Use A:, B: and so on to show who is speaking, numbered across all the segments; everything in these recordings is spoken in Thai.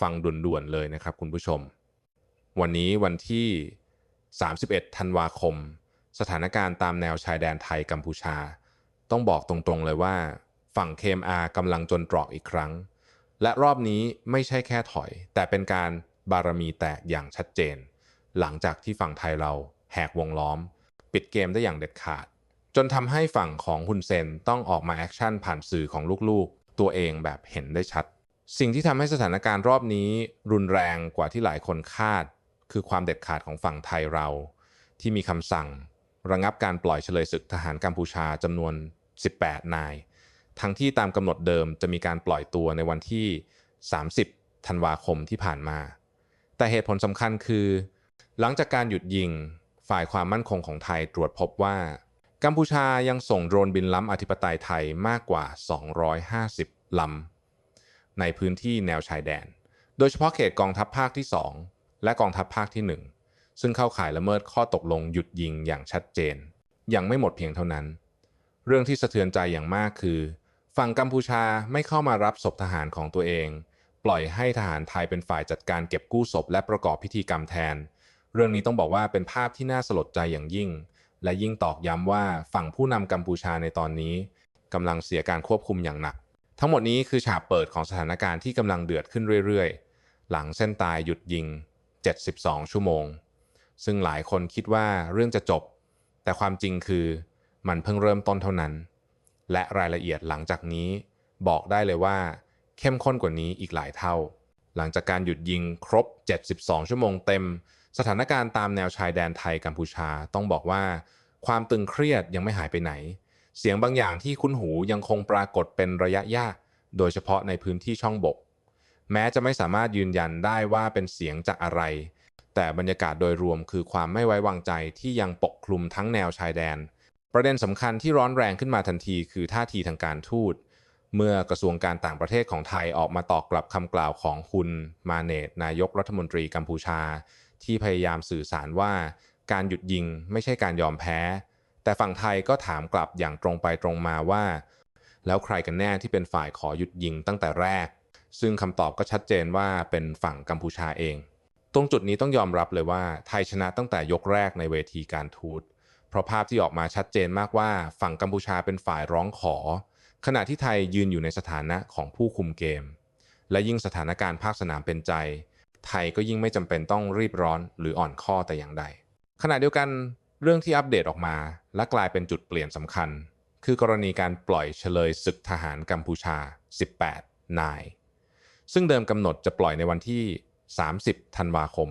A: ฟังด่วนๆเลยนะครับคุณผู้ชม วันนี้วันที่ 31 ธันวาคม สถานการณ์ตามแนวชายแดนไทยกัมพูชา ต้องบอกตรงๆเลยว่า ฝั่ง KMR กำลังจนตรอกอีกครั้ง และรอบนี้ไม่ใช่แค่ถอย แต่เป็นการบารมีแตกอย่างชัดเจน หลังจากที่ฝั่งไทยเราแหกวงล้อม ปิดเกมได้อย่างเด็ดขาด จนทำให้ฝั่งของฮุนเซนต้องออกมาแอคชั่นผ่านสื่อของลูกๆ ตัวเองแบบเห็นได้ชัด สิ่งที่ทำให้สถานการณ์รอบนี้รุนแรงกว่าที่หลายคนคาด คือความเด็ดขาดของฝั่งไทยเรา ที่มีคำสั่ง ระงับการปล่อยเฉลยศึกทหารกัมพูชาจำนวน 18 นาย ทั้งที่ตามกำหนดเดิมจะมีการปล่อยตัวในวันที่ 30 ธันวาคมที่ผ่านมา แต่เหตุผลสำคัญคือ หลังจากการหยุดยิง ฝ่ายความมั่นคงของไทยตรวจพบว่า กัมพูชายังส่งโดรนบินล้ำอธิปไตยไทยมากกว่า 250ลำ ในพื้นที่แนวชายแดน โดยเฉพาะเขตกองทัพภาคที่ 2 และกองทัพภาคที่ 1 ซึ่งเข้าข่ายละเมิดข้อตกลงหยุดยิงอย่างชัดเจน ยังไม่หมดเพียงเท่านั้น เรื่องที่สะเทือนใจอย่างมากคือ ฝั่งกัมพูชาไม่เข้ามารับศพทหารของตัวเอง ปล่อยให้ทหารไทยเป็นฝ่ายจัดการเก็บกู้ศพและประกอบพิธีกรรมแทน เรื่องนี้ต้องบอกว่าเป็นภาพที่น่าสลดใจอย่างยิ่ง และยิ่งตอกย้ำว่าฝั่งผู้นำกัมพูชาในตอนนี้กำลังเสียการควบคุมอย่างหนัก ทั้งหมดนี้คือฉากเปิดของสถานการณ์ที่กำลังเดือดขึ้นเรื่อยๆ หลังเส้นตายหยุดยิง 72 ชั่วโมง ซึ่งหลายคนคิดว่าเรื่องจะจบ แต่ความจริงคือมันเพิ่งเริ่มต้นเท่านั้น และรายละเอียดหลังจากนี้บอกได้เลยว่า เข้มข้นกว่านี้อีกหลายเท่า หลังจากการหยุดยิงครบ 72 ชั่วโมงเต็ม สถานการณ์ตามแนวชายแดนไทยกัมพูชาต้องบอกว่า ความตึงเครียดยังไม่หายไปไหน เสียงบางอย่างที่คุ้นหูยังคงปรากฏเป็นระยะยาก โดยเฉพาะในพื้นที่ช่องบก แม้จะไม่สามารถยืนยันได้ว่าเป็นเสียงจากอะไร แต่บรรยากาศโดยรวมคือความไม่ไว้วางใจที่ยังปกคลุมทั้งแนวชายแดน ประเด็นสำคัญที่ร้อนแรงขึ้นมาทันทีคือท่าทีทางการทูตเมื่อกระทรวงการต่างประเทศของไทยออกมาตอบกลับคำกล่าวของคุณมาเนตนายกรัฐมนตรีกัมพูชา ที่พยายามสื่อสารว่า การหยุดยิงไม่ใช่การยอมแพ้ แต่ฝั่งไทยก็ถามกลับอย่างตรงไปตรงมาว่า แล้วใครกันแน่ที่เป็นฝ่ายขอหยุดยิงตั้งแต่แรก ซึ่งคำตอบก็ชัดเจนว่าเป็นฝั่งกัมพูชาเอง ตรงจุดนี้ต้องยอมรับเลยว่าไทยชนะตั้งแต่ยกแรกในเวทีการทูตเพราะภาพที่ออกมาชัดเจนมากว่าฝั่งกัมพูชาเป็นฝ่ายร้องขอ ขณะที่ไทยยืนอยู่ในสถานะของผู้คุมเกม และยิ่งสถานการณ์ภาคสนามเป็นใจ ไทยก็ยิ่งไม่จำเป็นต้องรีบร้อนหรืออ่อนข้อแต่อย่างใด ขณะเดียวกัน เรื่องที่อัปเดตออกมา และกลายเป็นจุดเปลี่ยนสำคัญ คือกรณีการปล่อยเฉลยศึกทหารกัมพูชา 18 นาย ซึ่งเดิมกำหนดจะปล่อยในวันที่ 30 ธันวาคม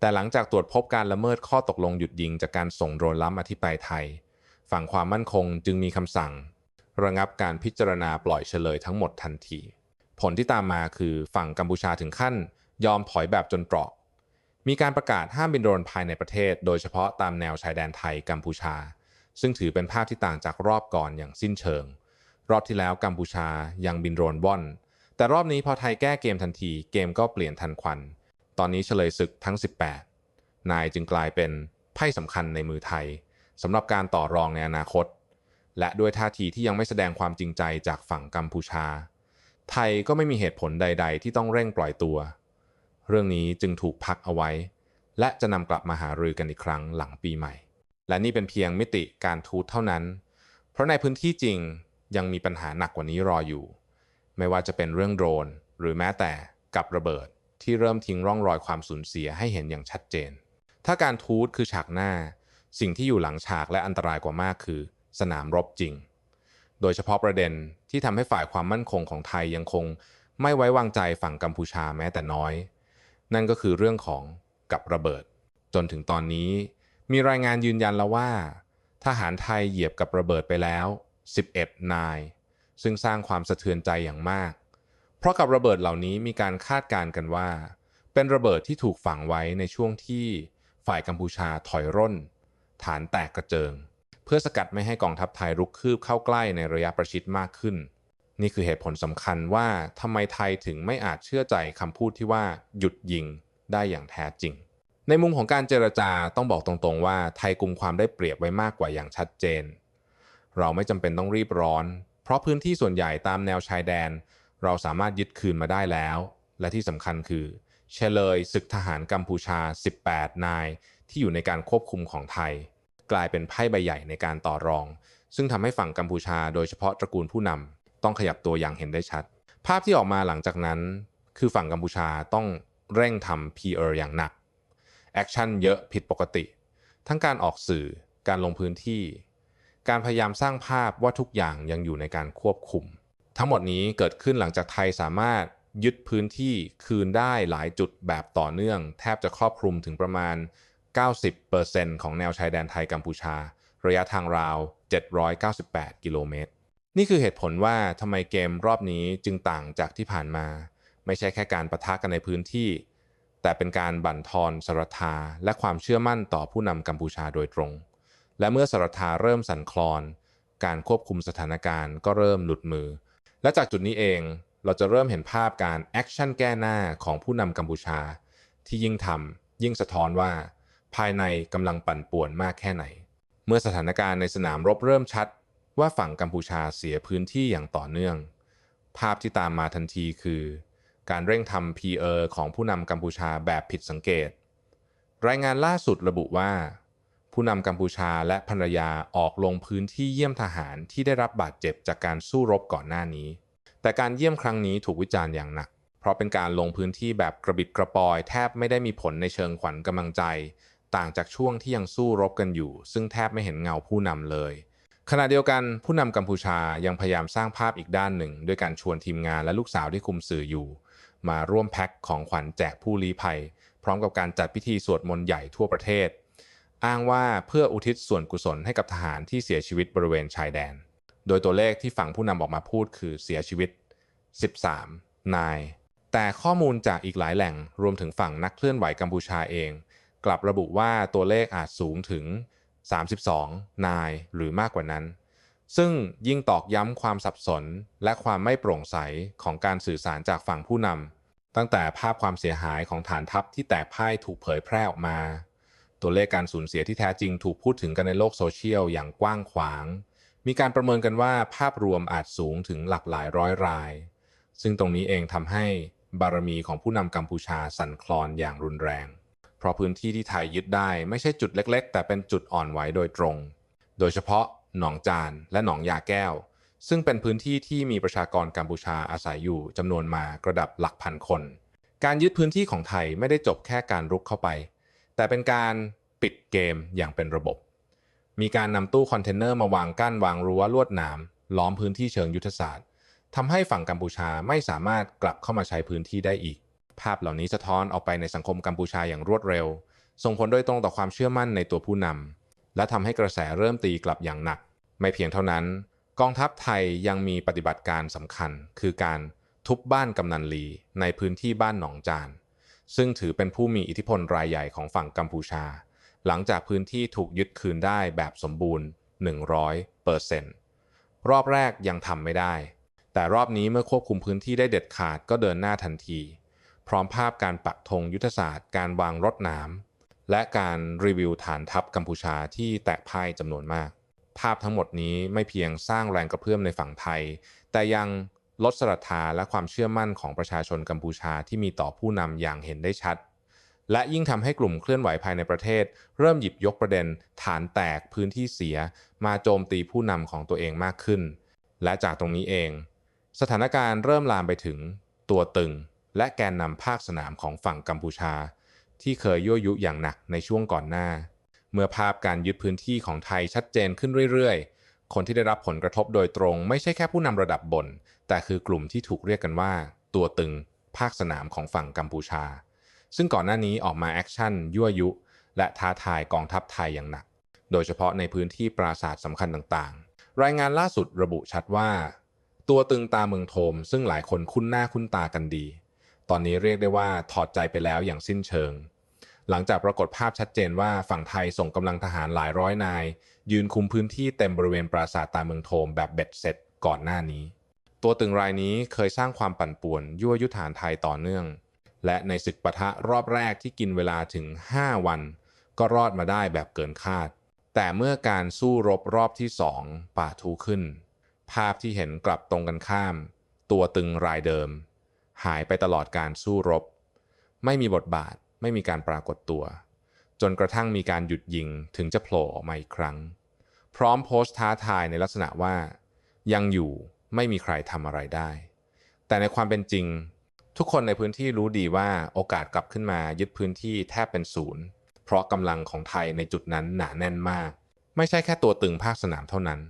A: แต่หลังจากตรวจพบการละเมิดข้อตกลงหยุดยิงจากการส่งโดรนล้ำอธิปไตยไทย ฝั่งความมั่นคงจึงมีคำสั่ง ระงับการพิจารณาปล่อยเฉลยทั้งหมดทันที ผลที่ตามมาคือฝั่งกัมพูชาถึงขั้น ยอมถอยแบบจนตรอก มีการประกาศห้ามบินโดรนภายในประเทศ โดยเฉพาะตามแนวชายแดนไทยกัมพูชา ซึ่งถือเป็นภาพที่ต่างจากรอบก่อนอย่างสิ้นเชิง รอบที่แล้วกัมพูชายังบินโดรนว่อน แต่รอบนี้พอไทยแก้เกมทันทีเกมก็เปลี่ยนทันควัน ตอนนี้เฉลยศึกทั้ง 18 นายจึงกลายเป็นไพ่สำคัญในมือไทยสำหรับการต่อรองในอนาคต และด้วยท่าทีที่ยังไม่แสดงความจริงใจจากฝั่งกัมพูชา ไทยก็ไม่มีเหตุผลใด ๆ ที่ต้องเร่งปล่อยตัว เรื่องนี้จึงถูกพักเอาไว้ และจะนำกลับมาหารือกันอีกครั้งหลังปีใหม่ และนี่เป็นเพียงมิติการทูตเท่านั้น เพราะในพื้นที่จริงยังมีปัญหาหนักกว่านี้รออยู่ ไม่ว่าจะเป็นเรื่องโดรน หรือแม้แต่กับระเบิดที่เริ่มทิ้งร่องรอยความสูญเสียให้เห็นอย่างชัดเจน ถ้าการทูตคือฉากหน้า สิ่งที่อยู่หลังฉากและอันตรายกว่ามากคือ สนามรบจริง โดยเฉพาะประเด็นที่ทำให้ฝ่ายความมั่นคงของไทยยังคง ไม่ไว้วางใจฝั่งกัมพูชาแม้แต่น้อย นั่นก็คือเรื่องของกับระเบิด จนถึงตอนนี้ มีรายงานยืนยันแล้วว่า ทหารไทยเหยียบกับระเบิดไปแล้ว 11 นาย ซึ่งสร้างความสะเทือนใจอย่างมาก เพราะกับระเบิดเหล่านี้มีการคาดการณ์กันว่า เป็นระเบิดที่ถูกฝังไว้ในช่วงที่ฝ่ายกัมพูชาถอยร่น ฐานแตกกระเจิง เพื่อสกัดไม่ให้กองทัพไทยรุกคืบเข้าใกล้ในระยะประชิดมากขึ้น นี่คือเหตุผลสำคัญว่าทำไมไทยถึงไม่อาจเชื่อใจคำพูดที่ว่าหยุดยิงได้อย่างแท้จริง ในมุมของการเจรจาต้องบอกตรงๆว่าไทยกุมความได้เปรียบไว้มากกว่าอย่างชัดเจน เราไม่จำเป็นต้องรีบร้อน เพราะพื้นที่ส่วนใหญ่ตามแนวชายแดน เราสามารถยึดคืนมาได้แล้ว และที่สำคัญคือเฉลยศึกทหารกัมพูชา 18 นาย ที่อยู่ในการควบคุมของไทย กลายเป็นไพ่ใบใหญ่ในการต่อรอง ซึ่งทำให้ฝั่งกัมพูชาโดยเฉพาะตระกูลผู้นำ ต้องขยับตัวอย่างเห็นได้ชัด ภาพที่ออกมาหลังจากนั้น คือฝั่งกัมพูชาต้องเร่งทำ PR อย่างหนัก แอคชั่นเยอะผิดปกติ ทั้งการออกสื่อการลงพื้นที่ การพยายามสร้างภาพว่าทุกอย่างยังอยู่ในการควบคุม ทั้งหมดนี้เกิดขึ้นหลังจากไทยสามารถยึดพื้นที่คืนได้หลายจุดแบบต่อเนื่อง แทบจะครอบคลุมถึงประมาณ 90%ของแนวชายแดนไทยกัมพูชา ระยะทางราว 798 กิโลเมตร นี่คือเหตุผลว่าทำไมเกมรอบนี้จึงต่างจากที่ผ่านมา ไม่ใช่แค่การประทะกันในพื้นที่ แต่เป็นการบั่นทอนสรัทธาและความเชื่อมั่นต่อผู้นำกัมพูชาโดยตรง และเมื่อสรัทธาเริ่มสั่นคลอน การควบคุมสถานการณ์ก็เริ่มหลุดมือ และจากจุดนี้เองเราจะเริ่มเห็นภาพการแอคชั่นแก้หน้าของผู้นำกัมพูชา ที่ยิ่งทำยิ่งสะท้อนว่า ภายในกำลังปั่นป่วนมากแค่ไหน เมื่อสถานการณ์ในสนามรบเริ่มชัด ว่าฝั่งกัมพูชาเสียพื้นที่อย่างต่อเนื่อง ภาพที่ตามมาทันทีคือ การเร่งทำ PR ของผู้นำกัมพูชาแบบผิดสังเกต รายงานล่าสุดระบุว่า ผู้นำกัมพูชาและภรรยาออกลงพื้นที่เยี่ยมทหารที่ได้รับบาดเจ็บจากการสู้รบก่อนหน้านี้ แต่การเยี่ยมครั้งนี้ถูกวิจารณ์อย่างหนัก เพราะเป็นการลงพื้นที่แบบกระบิดกระปอย แทบไม่ได้มีผลในเชิงขวัญกำลังใจ ต่างจากช่วงที่ยังสู้รบกันอยู่ ซึ่งแทบไม่เห็นเงาผู้นำเลย ขณะเดียวกันผู้นำกัมพูชายังพยายามสร้างภาพอีกด้านหนึ่ง ด้วยการชวนทีมงานและลูกสาวที่คุมสื่ออยู่ มาร่วมแพ็คของขวัญแจกผู้ลี้ภัย พร้อมกับการจัดพิธีสวดมนต์ใหญ่ทั่วประเทศ อ้างว่าเพื่ออุทิศส่วนกุศลให้กับทหารที่เสียชีวิตบริเวณชายแดน โดยตัวเลขที่ฝั่งผู้นำออกมาพูดคือเสียชีวิต 13 นาย แต่ข้อมูลจากอีกหลายแหล่งรวมถึงฝั่งนักเคลื่อนไหวกัมพูชาเอง กลับระบุว่าตัวเลขอาจสูงถึง 32 นายหรือมากกว่านั้น ซึ่งยิ่งตอกย้ำความสับสนและความไม่โปร่งใสของการสื่อสารจากฝั่งผู้นำตั้งแต่ภาพความเสียหายของฐานทัพที่แตกพ่ายถูกเผยแพร่ออกมา ตัวเลขการสูญเสียที่แท้จริงถูกพูดถึงกันในโลกโซเชียลอย่างกว้างขวาง มีการประเมินกันว่าภาพรวมอาจสูงถึงหลักหลายร้อยราย ซึ่งตรงนี้เองทำให้บารมีของผู้นำกัมพูชาสั่นคลอนอย่างรุนแรง เพราะพื้นที่ที่ไทยยึดได้ไม่ใช่จุดเล็ก ๆ แต่เป็นจุดอ่อนไหวโดยตรง โดยเฉพาะหนองจานและหนองยาแก้ว ซึ่งเป็นพื้นที่ที่มีประชากรกัมพูชาอาศัยอยู่จำนวนมากระดับหลักพันคน การยึดพื้นที่ของไทยไม่ได้จบแค่การรุกเข้าไป แต่เป็นการปิดเกมอย่างเป็นระบบ มีการนำตู้คอนเทนเนอร์มาวางกั้นวางรั้วลวดหนามล้อมพื้นที่เชิงยุทธศาสตร์ทำให้ฝั่งกัมพูชาไม่สามารถกลับเข้ามาใช้พื้นที่ได้อีก ภาพเหล่านี้สะท้อนออกไปในสังคมกัมพูชาอย่างรวดเร็ว ส่งผลโดยตรงต่อความเชื่อมั่นในตัวผู้นำและทำให้กระแสเริ่มตีกลับอย่างหนัก ไม่เพียงเท่านั้น กองทัพไทยยังมีปฏิบัติการสำคัญ คือการทุบบ้านกำนันลีในพื้นที่บ้านหนองจาน ซึ่งถือเป็นผู้มีอิทธิพลรายใหญ่ของฝั่งกัมพูชา หลังจากพื้นที่ถูกยึดคืนได้แบบสมบูรณ์ 100เปอร์เซ็นต์รอบแรกยังทำไม่ได้ แต่รอบนี้เมื่อควบคุมพื้นที่ได้เด็ดขาดก็เดินหน้าทันที พร้อมภาพการปักธงยุทธศาสตร์ การวางรถน้ำและการรีวิวฐานทัพกัมพูชาที่แตกพ่ายจำนวนมาก ภาพทั้งหมดนี้ไม่เพียงสร้างแรงกระเพื่อมในฝั่งไทย แต่ยังลดศรัทธาและความเชื่อมั่นของประชาชนกัมพูชาที่มีต่อผู้นำอย่างเห็นได้ชัด และยิ่งทำให้กลุ่มเคลื่อนไหวภายในประเทศ เริ่มหยิบยกประเด็น ฐานแตกพื้นที่เสีย มาโจมตีผู้นำของตัวเองมากขึ้น และจากตรงนี้เอง สถานการณ์เริ่มลามไปถึงตัวตึง และแกนนำภาคสนามของฝั่งกัมพูชา ที่เคยยั่วยุอย่างหนักในช่วงก่อนหน้า เมื่อภาพการยึดพื้นที่ของไทยชัดเจนขึ้นเรื่อยๆ คนที่ได้รับผลกระทบโดยตรง ไม่ใช่แค่ผู้นำระดับบน แต่คือกลุ่มที่ถูกเรียกกันว่า ตัวตึง ภาคสนามของฝั่งกัมพูชา ซึ่งก่อนหน้านี้ออกมาแอคชั่นยั่วยุ และท้าทายกองทัพไทยอย่างหนัก โดยเฉพาะในพื้นที่ปราสาทสำคัญต่างๆ รายงานล่าสุดระบุชัดว่า ตัวตึงตาเมืองโทมซึ่งหลายคนคุ้นหน้าคุ้นตากันดี ตอนนี้เรียกได้ว่าถอดใจไปแล้วอย่างสิ้นเชิง หลังจากปรากฏภาพชัดเจนว่าฝั่งไทยส่งกำลังทหารหลายร้อยนาย ยืนคุมพื้นที่เต็มบริเวณปราสาทตาเมืองโทมแบบเบ็ดเสร็จก่อนหน้านี้ ตัวตึงรายนี้เคยสร้างความปั่นป่วนยั่วยุฐานไทยต่อเนื่อง และในศึกปะทะรอบแรกที่กินเวลาถึง 5 วัน ก็รอดมาได้แบบเกินคาด แต่เมื่อการสู้รบรอบที่สองป่าทูขึ้น ภาพที่เห็นกลับตรงกันข้าม ตัวตึงรายเดิม หายไปตลอดการสู้รบ ไม่มีบทบาทไม่มีการปรากฏตัว จนกระทั่งมีการหยุดยิงถึงจะโผล่ออกมาอีกครั้ง พร้อมโพสต์ท้าทายในลักษณะว่า ยังอยู่ไม่มีใครทำอะไรได้ แต่ในความเป็นจริง ทุกคนในพื้นที่รู้ดีว่าโอกาสกลับขึ้นมายึดพื้นที่แทบเป็นศูนย์เพราะกำลังของไทยในจุดนั้นหนาแน่นมาก ไม่ใช่แค่ตัวตึงภาคสนามเท่านั้น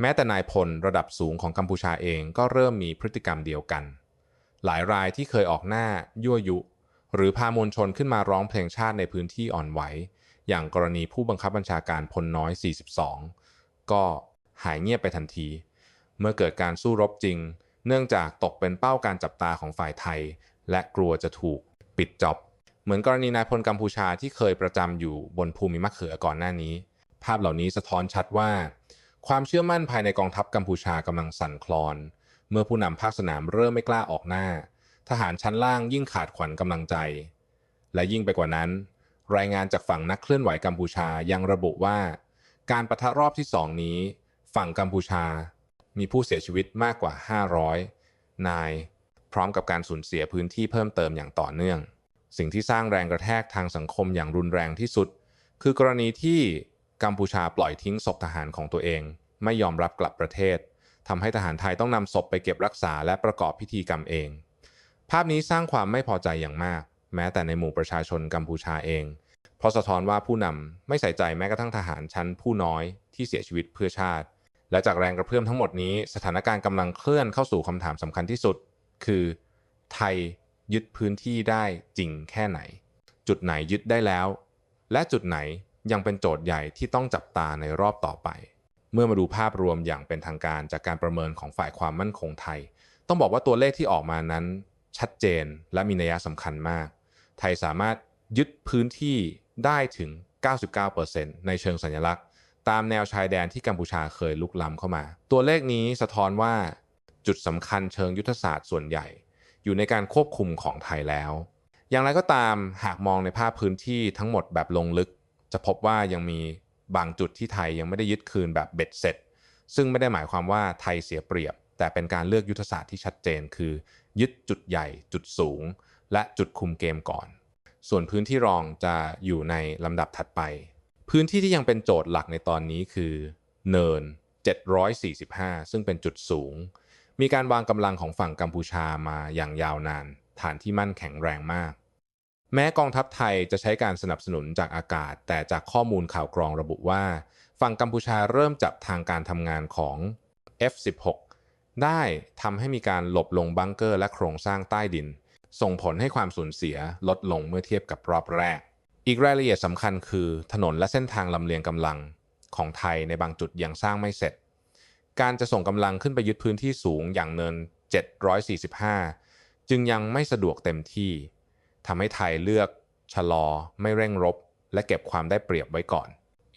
A: แม้แต่นายพลระดับสูงของกัมพูชาเองก็เริ่มมีพฤติกรรมเดียวกัน หลายรายที่เคยออกหน้ายั่วยุ หรือพามวลชนขึ้นมาร้องเพลงชาติในพื้นที่อ่อนไหว อย่างกรณีผู้บังคับบัญชาการพลน้อย 42 ก็หายเงียบไปทันที เมื่อเกิดการสู้รบจริง เนื่องจากตกเป็นเป้าการจับตาของฝ่ายไทย และกลัวจะถูกปิดจ็อบ เหมือนกรณีนายพลกัมพูชาที่เคยประจำอยู่บนภูมิมะเขือก่อนหน้านี้ ภาพเหล่านี้สะท้อนชัดว่า ความเชื่อมั่นภายในกองทัพกัมพูชากำลังสั่นคลอน เมื่อผู้นำภาคสนามเริ่มไม่กล้าออกหน้า ทหารชั้นล่างยิ่งขาดขวัญกำลังใจ และยิ่งไปกว่านั้น รายงานจากฝั่งนักเคลื่อนไหวกัมพูชายังระบุว่า การประทะรอบที่สองนี้ ฝั่งกัมพูชา มีผู้เสียชีวิตมากกว่า 500 นาย พร้อมกับการสูญเสียพื้นที่เพิ่มเติมอย่างต่อเนื่อง สิ่งที่สร้างแรงกระแทกทางสังคมอย่างรุนแรงที่สุด คือกรณีที่กัมพูชาปล่อยทิ้งศพทหารของตัวเอง ไม่ยอมรับกลับประเทศ ทำให้ทหารไทยต้องนำศพไปเก็บรักษาและประกอบพิธีกรรมเอง ภาพนี้สร้างความไม่พอใจอย่างมาก แม้แต่ในหมู่ประชาชนกัมพูชาเอง เพราะสะท้อนว่าผู้นำไม่ใส่ใจแม้กระทั่งทหารชั้นผู้น้อยที่เสียชีวิตเพื่อชาติ และจากแรงกระเพื่อมทั้งหมดนี้ สถานการณ์กำลังเคลื่อนเข้าสู่คำถามสำคัญที่สุด คือ ไทยยึดพื้นที่ได้จริงแค่ไหน จุดไหนยึดได้แล้ว และจุดไหนยังเป็นโจทย์ใหญ่ที่ต้องจับตาในรอบต่อไป เมื่อมาดูภาพรวมอย่างเป็นทางการจากการประเมินของฝ่ายความมั่นคงไทย ต้องบอกว่าตัวเลขที่ออกมานั้นชัดเจนและมีนัยสำคัญมาก ไทยสามารถยึดพื้นที่ได้ถึง 99%ในเชิงสัญลักษณ์ ตามแนวชายแดนที่กัมพูชาเคยลุกล้ำเข้ามา ตัวเลขนี้สะท้อนว่าจุดสำคัญเชิงยุทธศาสตร์ส่วนใหญ่ อยู่ในการควบคุมของไทยแล้ว อย่างไรก็ตามหากมองในภาพพื้นที่ทั้งหมดแบบลงลึก จะพบว่ายังมี บางจุดที่ไทยยังไม่ได้ยึดคืนแบบเบ็ดเสร็จ ซึ่งไม่ได้หมายความว่าไทยเสียเปรียบ แต่เป็นการเลือกยุทธศาสตร์ที่ชัดเจน คือ ยึดจุดใหญ่ จุดสูง และจุดคุมเกมก่อน ส่วนพื้นที่รองจะอยู่ในลำดับถัดไป พื้นที่ที่ยังเป็นโจทย์หลักในตอนนี้คือ เนิน 745 ซึ่งเป็นจุดสูง มีการวางกำลังของฝั่งกัมพูชามาอย่างยาวนาน ฐานที่มั่นแข็งแรงมาก แม้กองทัพไทยจะใช้การสนับสนุนจากอากาศ แต่จากข้อมูลข่าวกรองระบุว่า ฝั่งกัมพูชาเริ่มจับทางการทำงานของ F16 ได้ทำให้มีการหลบลงบังเกอร์และโครงสร้างใต้ดิน ส่งผลให้ความสูญเสียลดลงเมื่อเทียบกับรอบแรก อีกรายละเอียดสำคัญคือ ถนนและเส้นทางลำเลียงกำลังของไทยในบางจุดยังสร้างไม่เสร็จ การจะส่งกำลังขึ้นไปยึดพื้นที่สูงอย่างเนิน 745 จึงยังไม่สะดวกเต็มที่ ทำให้ไทยเลือกชะลอ ไม่เร่งรบ และเก็บความได้เปรียบไว้ก่อน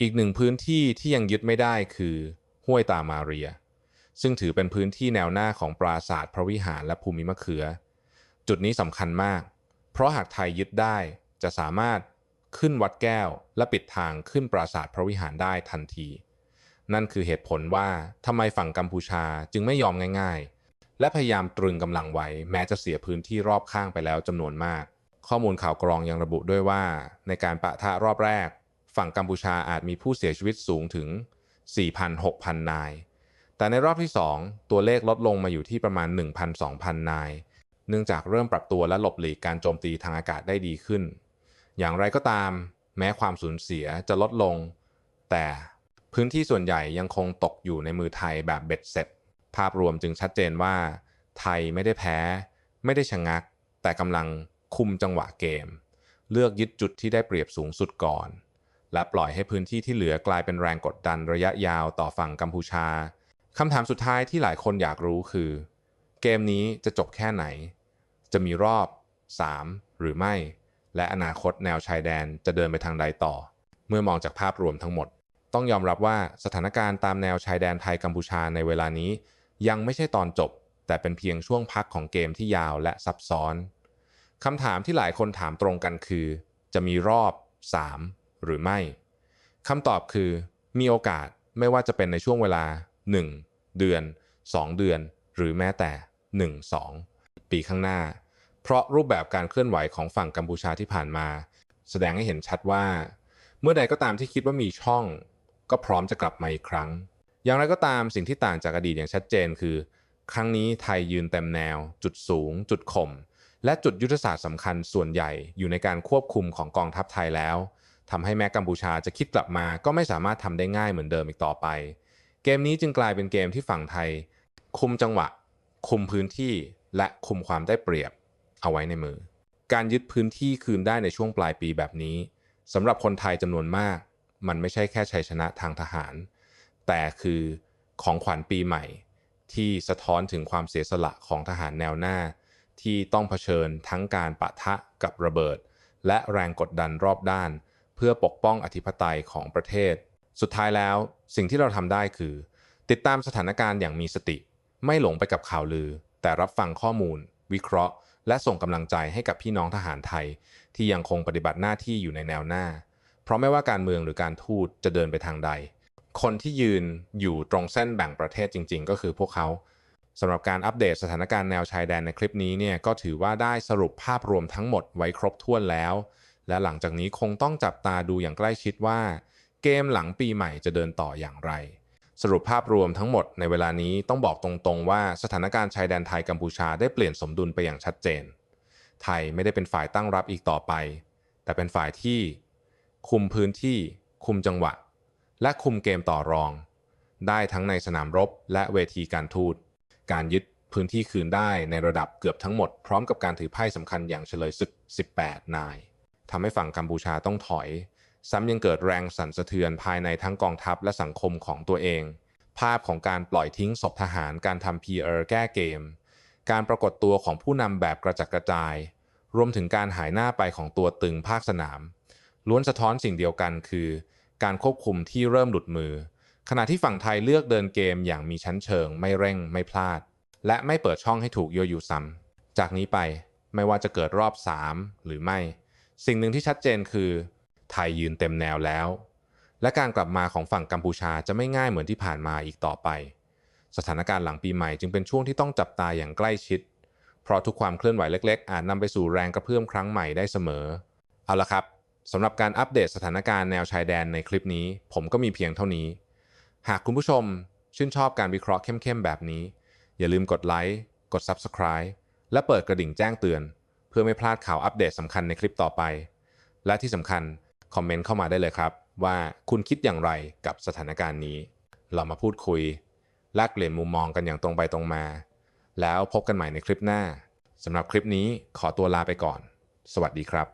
A: อีกหนึ่งพื้นที่ที่ยังยึดไม่ได้คือห้วยตามาเรีย ซึ่งถือเป็นพื้นที่แนวหน้าของปราสาทพระวิหารและภูมิมะเขือ จุดนี้สำคัญมาก เพราะหากไทยยึดได้จะสามารถขึ้นวัดแก้วและปิดทางขึ้นปราสาทพระวิหารได้ทันที นั่นคือเหตุผลว่าทำไมฝั่งกัมพูชาจึงไม่ยอมง่าย ๆ และพยายามตรึงกำลังไว้แม้จะเสียพื้นที่รอบข้างไปแล้วจำนวนมาก ข้อมูลข่าวกรองยังระบุด้วยว่า ในการปะทะรอบแรก ฝั่งกัมพูชาอาจมีผู้เสียชีวิตสูงถึง 4,000-6,000 นาย แต่ในรอบที่ 2 ตัวเลขลดลงมาอยู่ที่ประมาณ 1,000-2,000 นาย เนื่องจากเริ่มปรับตัวและหลบหลีกการโจมตีทางอากาศได้ดีขึ้น อย่างไรก็ตาม แม้ความสูญเสียจะลดลง แต่พื้นที่ส่วนใหญ่ยังคงตกอยู่ในมือไทยแบบเบ็ดเสร็จ ภาพรวมจึงชัดเจนว่า ไทยไม่ได้แพ้ ไม่ได้ชะงัก แต่กำลัง คุมจังหวะเกม เลือกยึดจุดที่ได้เปรียบสูงสุดก่อน และปล่อยให้พื้นที่ที่เหลือกลายเป็นแรงกดดันระยะยาวต่อฝั่งกัมพูชาคำถามสุดท้ายที่หลายคนอยากรู้คือ เกมนี้จะจบแค่ไหน จะมีรอบ 3 หรือไม่ และอนาคตแนวชายแดนจะเดินไปทางใดต่อ เมื่อมองจากภาพรวมทั้งหมด ต้องยอมรับว่าสถานการณ์ตามแนวชายแดนไทยกัมพูชาในเวลานี้ ยังไม่ใช่ตอนจบ แต่เป็นเพียงช่วงพักของเกมที่ยาวและซับซ้อน คำถามที่หลายคนถามตรงกันคือ จะมีรอบ 3 หรือไม่คำตอบคือ มีโอกาสไม่ว่าจะเป็นในช่วงเวลา 1 เดือน 2 เดือน หรือแม้แต่ 1-2 ปีข้างหน้า เพราะรูปแบบการเคลื่อนไหวของฝั่งกัมพูชาที่ผ่านมา แสดงให้เห็นชัดว่า เมื่อใดก็ตามที่คิดว่ามีช่อง ก็พร้อมจะกลับมาอีกครั้ง อย่างไรก็ตามสิ่งที่ต่างจากอดีตอย่างชัดเจนคือ ครั้งนี้ไทยยืนเต็มแนว จุดสูง จุดข่ม และจุดยุทธศาสตร์สำคัญส่วนใหญ่อยู่ในการควบคุมของกองทัพไทยแล้วทำให้แม้กัมพูชาจะคิดกลับมาก็ไม่สามารถทำได้ง่ายเหมือนเดิมอีกต่อไป เกมนี้จึงกลายเป็นเกมที่ฝั่งไทย คุมจังหวะ คุมพื้นที่และคุมความได้เปรียบ เอาไว้ในมือ การยึดพื้นที่คืนได้ในช่วงปลายปีแบบนี้สำหรับคนไทยจำนวนมาก มันไม่ใช่แค่ชัยชนะทางทหาร แต่คือของขวัญปีใหม่ ที่สะท้อนถึงความเสียสละของทหารแนวหน้า ที่ต้องเผชิญทั้งการปะทะกับระเบิด และแรงกดดันรอบด้าน เพื่อปกป้องอธิปไตยของประเทศ สุดท้ายแล้วสิ่งที่เราทำได้คือ ติดตามสถานการณ์อย่างมีสติ ไม่หลงไปกับข่าวลือ แต่รับฟังข้อมูล วิเคราะห์ และส่งกำลังใจให้กับพี่น้องทหารไทย ที่ยังคงปฏิบัติหน้าที่อยู่ในแนวหน้า เพราะไม่ว่าการเมืองหรือการทูตจะเดินไปทางใด คนที่ยืนอยู่ตรงเส้นแบ่งประเทศจริง ๆ ก็คือพวกเขา สำหรับการอัปเดตสถานการณ์แนวชายแดนในคลิปนี้เนี่ยก็ถือว่าได้สรุปภาพรวมทั้งหมดไว้ครบถ้วนแล้ว และหลังจากนี้คงต้องจับตาดูอย่างใกล้ชิดว่า เกมหลังปีใหม่จะเดินต่ออย่างไร สรุปภาพรวมทั้งหมดในเวลานี้ต้องบอกตรงๆ ว่าสถานการณ์ชายแดนไทยกัมพูชาได้เปลี่ยนสมดุลไปอย่างชัดเจน ไทยไม่ได้เป็นฝ่ายตั้งรับอีกต่อไป แต่เป็นฝ่ายที่ คุมพื้นที่ คุมจังหวะ และคุมเกมต่อรอง ได้ทั้งในสนามรบและเวทีการทูต การยึดพื้นที่คืนได้ในระดับเกือบทั้งหมด พร้อมกับการถือไพ่สำคัญอย่างเฉลยศึก 18 นายทำให้ฝั่งกัมพูชาต้องถอย ซ้ำยังเกิดแรงสั่นสะเทือนภายในทั้งกองทัพและสังคมของตัวเอง ภาพของการปล่อยทิ้งศพทหารการทำ PR แก้เกม การปรากฏตัวของผู้นำแบบกระจัดกระจาย รวมถึงการหายหน้าไปของตัวตึงภาคสนาม ล้วนสะท้อนสิ่งเดียวกันคือ การควบคุมที่เริ่มหลุดมือ ขณะที่ฝั่งไทยเลือกเดินเกมอย่างมีชั้นเชิง ไม่เร่งไม่พลาด และไม่เปิดช่องให้ถูกโยยูซ้ำจากนี้ไปไม่ว่าจะเกิดรอบ 3 หรือไม่ สิ่งหนึ่งที่ชัดเจนคือ ไทยยืนเต็มแนวแล้ว และการกลับมาของฝั่งกัมพูชาจะไม่ง่ายเหมือนที่ผ่านมาอีกต่อไป สถานการณ์หลังปีใหม่จึงเป็นช่วงที่ต้องจับตาอย่างใกล้ชิด เพราะทุกความเคลื่อนไหวเล็ก ๆ อาจนำไปสู่แรงกระเพื่อมครั้งใหม่ได้เสมอ เอาละครับสำหรับการอัปเดตสถานการณ์แนวชายแดนในคลิปนี้ ผมก็มีเพียงเท่านี้ หากคุณผู้ชมชื่นชอบการวิเคราะห์เข้มๆแบบนี้ อย่าลืมกดไลค์กด Subscribe และเปิดกระดิ่งแจ้งเตือน เพื่อไม่พลาดข่าวอัปเดตสำคัญในคลิปต่อไป และที่สำคัญคอมเมนต์เข้ามาได้เลยครับ ว่าคุณคิดอย่างไรกับสถานการณ์นี้ เรามาพูดคุยแลกเปลี่ยนมุมมองกันอย่างตรงไปตรงมา แล้วพบกันใหม่ในคลิปหน้าสำหรับคลิปนี้ขอตัวลาไปก่อน สวัสดีครับ